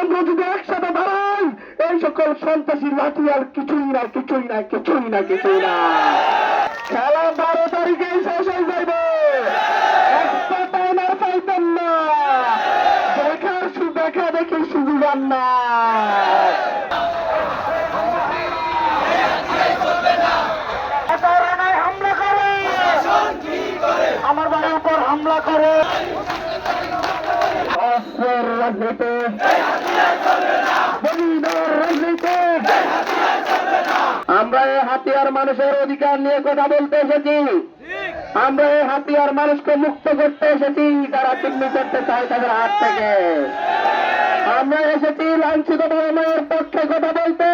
আমরা যদি একসাথে দাঁড়াই, এই সকল সন্ত্রাসী লাঠি আর কিছুই না কিছুই না কিছুই না কিছুই না। খেলা বারো তারিখে শেষ হয়ে যাইবে। দেখা আমার বাড়ির উপর হামলা করে। রাজনীতি। আমরা এই হাতিয়ার মানুষের অধিকার নিয়ে কথা বলতে এসেছি। আমরা এই হাতিয়ার মানুষকে মুক্ত করতে এসেছি, যারা চিহ্নি করতে চায় তাদের হাত থেকে। আমরা এসেছি লাঞ্ছিত মায়ের পক্ষে কথা বলতে।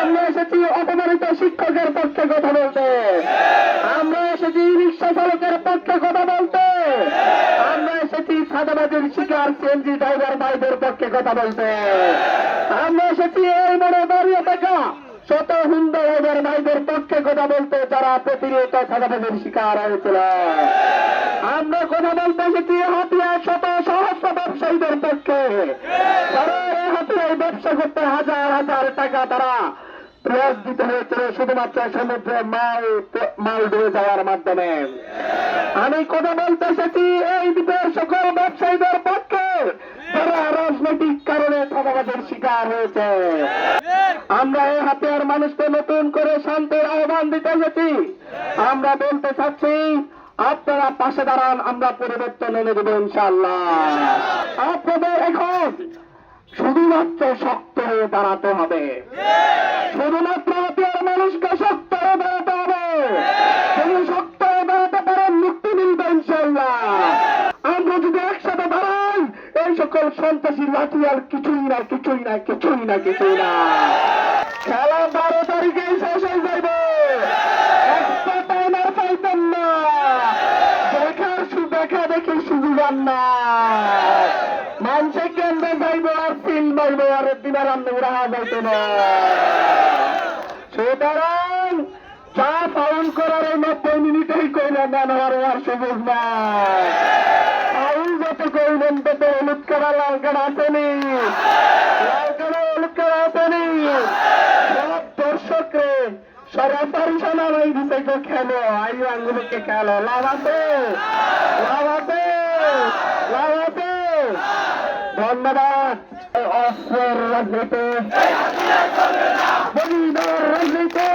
আমরা এসেছি অপমানিত শিক্ষকের পক্ষে কথা বলতে। আমরা এসেছি রিক্সা চালকের পক্ষে কথা এসেছি শিকার সিএনজি ড্রাইভার ভাইদের পক্ষে কথা বলতে। আমরা এসেছি এই মোড়ে দাঁড়িয়ে থাকা শত হিন্দু ভাইদের ভাইদের পক্ষে কথা বলতে যারা প্রতিনিয়ত সাদাবাদের শিকার হয়েছিল। আমরা কথা বলতে এসেছি হাতিয়ার শত সহস্র ব্যবসায়ীদের পক্ষে। তারা এই হাতিয়ার ব্যবসা করতে হাজার হাজার টাকা তারা প্রয়াস দিতে হয়েছিল শুধুমাত্র সমুদ্রে মাল মাল দিয়ে যাওয়ার মাধ্যমে। আমি কথা বলতে এসেছি, এই দ্বীপের সকল ব্যবসায়ীদের পক্ষে। যারা রাজনৈতিক কারণে ঠকাবাদের শিকার হয়েছে। আমরা এই হাতিয়ার মানুষকে নতুন করে শান্তির আহ্বান দিতে এসেছি। আমরা বলতে চাচ্ছি, আপনারা পাশে দাঁড়ান, আমরা পরিবর্তন এনে দেবো ইনশাল্লাহ আপনাদের এখন শুধুমাত্র শক্ত হয়ে দাঁড়াতে হবে। শুধুমাত্র হাতিয়ার মানুষকে শক্ত হয়ে দাঁড়াতে হবে। যদি শক্ত হয়ে দাঁড়াতে পারেন, মুক্তি মিলবে ইনশাল্লাহ আমরা যদি একসাথে দাঁড়াই, এই সকল সন্ত্রাসী লাঠি আর কিছুই না কিছুই না কিছুই না কিছুই না। খেলা বারো তারিখে শেষ হয়ে সু দেখা দেখি সুযোগ না। আর সিল মারব আর দিনের রান্না রাহা যাইতে সুতরাং চা ফাউল করার নব্বই মিনিটেই কইলেন আর সুযোগ যত কইলেন তত হলুদ লাল আসেনি লাল আসেনি সরাসরি দিতে খেলো আয়ু আঙ্গুলকে খেলো। লাভ আছে লাভ আছে লাভ আছে। ধন্যবাদ। অস্ত্রের রাজনীতি। রাজনীতি।